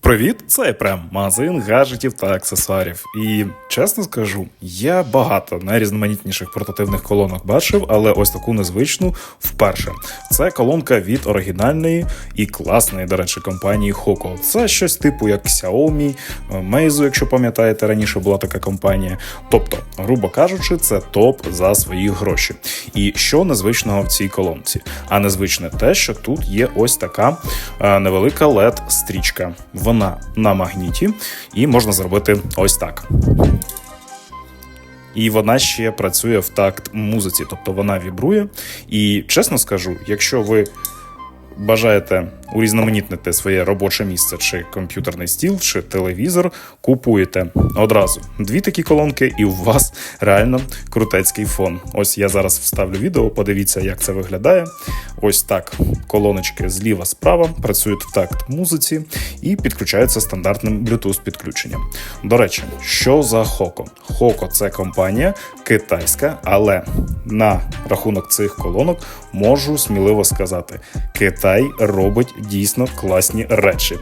Привіт, це Епрем, магазин гаджетів та аксесуарів. І чесно скажу, я багато найрізноманітніших портативних колонок бачив, але ось таку незвичну вперше. Це колонка від оригінальної і класної, до речі, компанії Hoco. Це щось типу як Xiaomi, Meizu, якщо пам'ятаєте, раніше була така компанія. Тобто, грубо кажучи, це топ за свої гроші. І що незвичного в цій колонці? А незвичне те, що тут є ось така е, невелика led стрічка Вона на магніті, і можна зробити ось так. І вона ще працює в такт музиці, тобто вона вібрує. І чесно скажу, якщо ви бажаєте урізноманітнити своє робоче місце, чи комп'ютерний стіл, чи телевізор, купуєте одразу дві такі колонки, і у вас реально крутецький фон. Ось я зараз вставлю відео, подивіться, як це виглядає. Ось так колоночки зліва справа працюють в такт музиці і підключаються стандартним Bluetooth підключенням. До речі, що за Хоко? Хоко це компанія китайська, але на рахунок цих колонок можу сміливо сказати: Китай робить дійсно класні речі.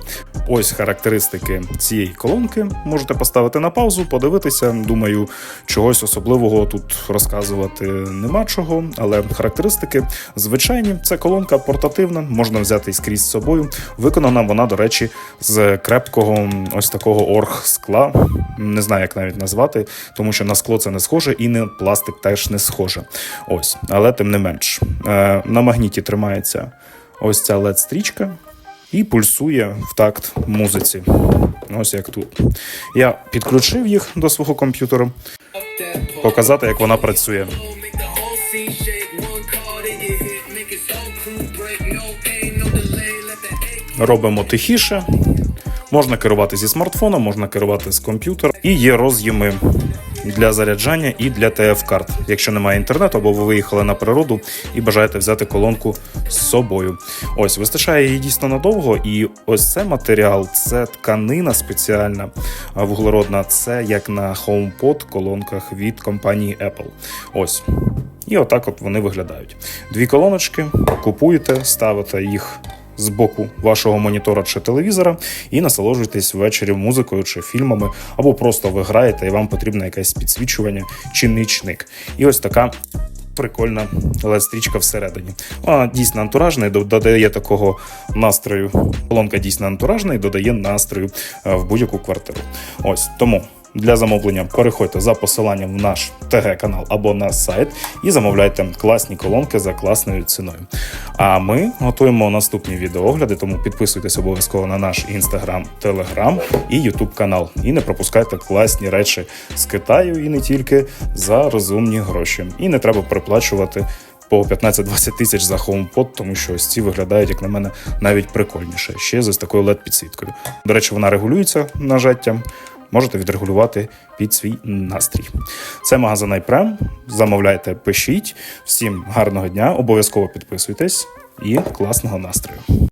Ось характеристики цієї колонки. Можете поставити на паузу, подивитися. Думаю, чогось особливого тут розказувати нема чого, але характеристики звичайні. Це колонка портативна, можна взяти і скрізь з собою. Виконана вона, до речі, з крепкого ось такого орг-скла. Не знаю, як навіть назвати, тому що на скло це не схоже, і на пластик теж не схоже. Ось, але тим не менш. Е, На магніті тримається ось ця led стрічка і пульсує в такт музиці. Ось як тут. Я підключив їх до свого комп'ютера, показати, як вона працює. Робимо тихіше. Можна керувати зі смартфона, можна керувати з комп'ютера. І є роз'єми для заряджання і для ТФ-карт. Якщо немає інтернету, або ви виїхали на природу і бажаєте взяти колонку з собою. Ось вистачає її дійсно надовго. І ось це матеріал, це тканина спеціальна вуглеродна. Це як на HomePod колонках від компанії Apple. Ось. І отак от вони виглядають. Дві колоночки, купуєте, ставите їх з боку вашого монітора чи телевізора і насолоджуєтесь ввечері музикою чи фільмами, або просто ви граєте і вам потрібно якесь підсвічування чи нічник. І ось така. Прикольна LED-стрічка всередині. Вона дійсно антуражна і додає такого настрою. Колонка дійсно антуражна і додає настрою е, в будь-яку квартиру. Ось тому для замовлення переходьте за посиланням в наш ТГ-канал або на сайт і замовляйте класні колонки за класною ціною. А ми готуємо наступні відеоогляди, тому підписуйтесь обов'язково на наш інстаграм, телеграм і ютуб канал. І не пропускайте класні речі з Китаю і не тільки за розумні гроші. І не треба приплачувати. По 15-20 тисяч за HomePod, тому що ось ці виглядають, як на мене, навіть прикольніше. Ще з такою led підсвіткою. До речі, вона регулюється нажаттям. Можете відрегулювати під свій настрій. Це магазин iPrem. Замовляйте, пишіть. Всім гарного дня, обов'язково підписуйтесь і класного настрою.